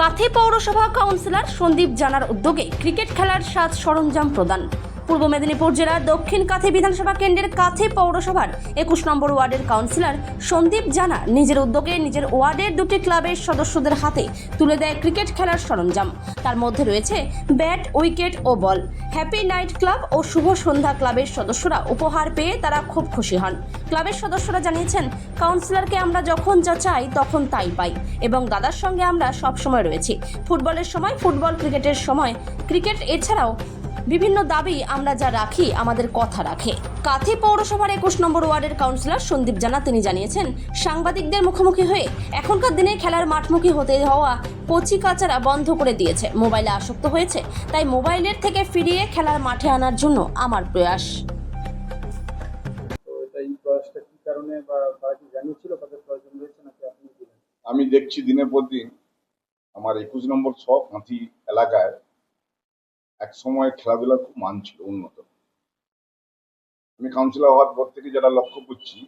কাথি পৌরসভা কাউন্সিলর সন্দীপ জানার উদ্যোগে ক্রিকেট খেলার সাজ সরঞ্জাম প্রদান। পূর্ব মেদিনীপুর জেলার দক্ষিণ কাথি বিধানসভা কেন্দ্রের কাথি পৌরসভার একুশ নম্বর ওয়ার্ডের কাউন্সিলর সন্দীপ জানা নিজের উদ্যোগে নিজের ওয়ার্ডের দুটি ক্লাবের সদস্যদের হাতে তুলে দেয় ক্রিকেট খেলার সরঞ্জাম। তার মধ্যে রয়েছে ব্যাট, উইকেট ও বল। হ্যাপি নাইট ক্লাব ও শুভ সন্ধ্যা ক্লাবের সদস্যরা উপহার পেয়ে তারা খুব খুশি হন। ক্লাবের সদস্যরা জানিয়েছেন, কাউন্সিলরকে আমরা যখন যা চাই তখন তাই পাই এবং দাদার সঙ্গে আমরা সব সময় রয়েছি। ফুটবলের সময়, ফুটবল ক্রিকেটের সময়। ক্রিকেট এছাড়াও বিভিন্ন দাবি আমরা যা রাখি আমাদের কথা রাখে। কাথি পৌরসভার একুশ নম্বর ওয়ার্ডের কাউন্সিলর সন্দীপ জানা তিনি জানিয়েছেন সাংবাদিকদের মুখোমুখি হয়ে এখনকার দিনে খেলার মাঠমুখী হতে হওয়া কচি কাচারা বন্ধ করে দিয়েছে। মোবাইলে আসক্ত হয়েছে তাই মোবাইলের থেকে ফিরিয়ে খেলার মাঠে আনার জন্য আমার প্রয়াস। তো এটা এই প্রয়াসটা কি কারণে বা তারা কি জানিয়েছিল তাদের প্রয়োজন রয়েছে নাকি আমি দেখছি দিনের পর দিন আমার একুশ নম্বর সব হাতি এলাকায় এক সময় খেলাধুলার খুব মান ছিল উন্নত। আমি কাউন্সিলর হওয়ার পর থেকে যারা লক্ষ্য করছি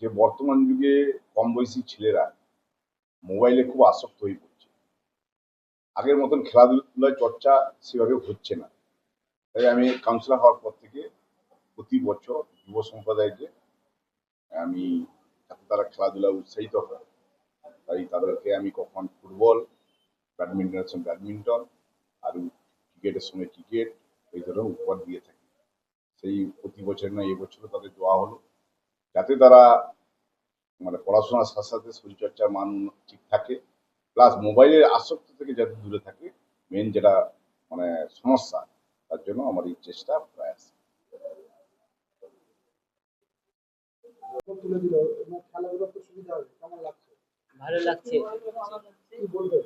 যে বর্তমান যুগে কম বয়সী ছেলেরা মোবাইলে খুব আসক্ত হয়ে পড়ছে। আগের মতন খেলাধুলার চর্চা সেভাবে হচ্ছে না। তাই আমি কাউন্সিলর হওয়ার পর থেকে প্রতি বছর যুব সম্প্রদায়কে আমি তারা খেলাধুলা উৎসাহিত হয়, তাই তাদেরকে আমি কখন ফুটবল ব্যাডমিন্টনের সঙ্গে ব্যাডমিন্টন আর ক্রিকেটের সঙ্গে ক্রিকেট এই ধরনের উপহার দিয়ে থাকি। সেই প্রতি বছর না এবছরও তাদের দেওয়া হলো। যাতে তারা মানে পড়াশোনার সাথে সাথে শরীরচর্চার মান ঠিক থাকে প্লাস মোবাইলের আসক্তি থেকে যাতে দূরে থাকে মেন যেটা মানে সমস্যা তার জন্য আমার এই চেষ্টা প্রয়াস যখন তুলে দিল এবং খেলাধুলার তো সুবিধা হবে কেমন লাগছে ভালো লাগছে কি বলবে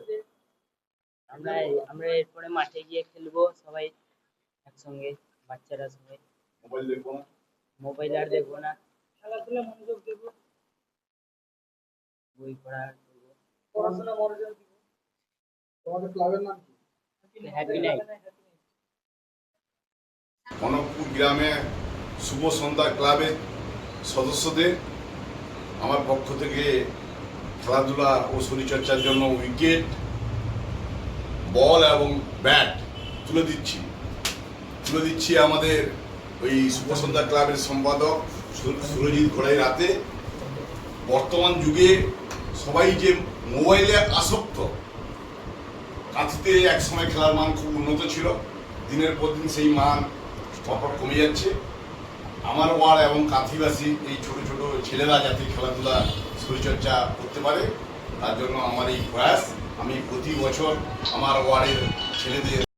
আমরা আমরা এরপরে মাঠে গিয়ে খেলব সবাই একসঙ্গে বাচ্চারা সবাই। মোবাইল দেখব না? মোবাইল আর দেখব না। খেলাধুলা মনোযোগ দেবো? বই পড়া করব। পড়াশোনা মনোযোগ দিব? তোমাদের ক্লাবের নাম কি? হ্যাপি নাইট কনকপুর গ্রামে শুভ সন্ধ্যা ক্লাবের সদস্যদের আমার পক্ষ থেকে খেলাধুলা ও শরীরচর্চার জন্য উইকেট বল এবং ব্যাট তুলে দিচ্ছি। তুলে দিচ্ছি আমাদের ওই শুভ সন্ধ্যা ক্লাবের সম্পাদক সুরজিৎ ঘোড়াই রাতে। বর্তমান যুগে সবাই যে মোবাইলে আসক্ত কাঁথিতে এক সময় খেলার মান খুব উন্নত ছিল। দিনের পর দিন সেই মান পরপর কমে যাচ্ছে। আমার ওয়ার্ড এবং কাঁথিবাসী এই ছোট ছোট ছেলেরা যাতে খেলাধুলা, শরীরচর্চা করতে পারে তার জন্য আমার এই প্রয়াস আমি প্রতি বছর আমার ওয়ার্ডের ছেলেদের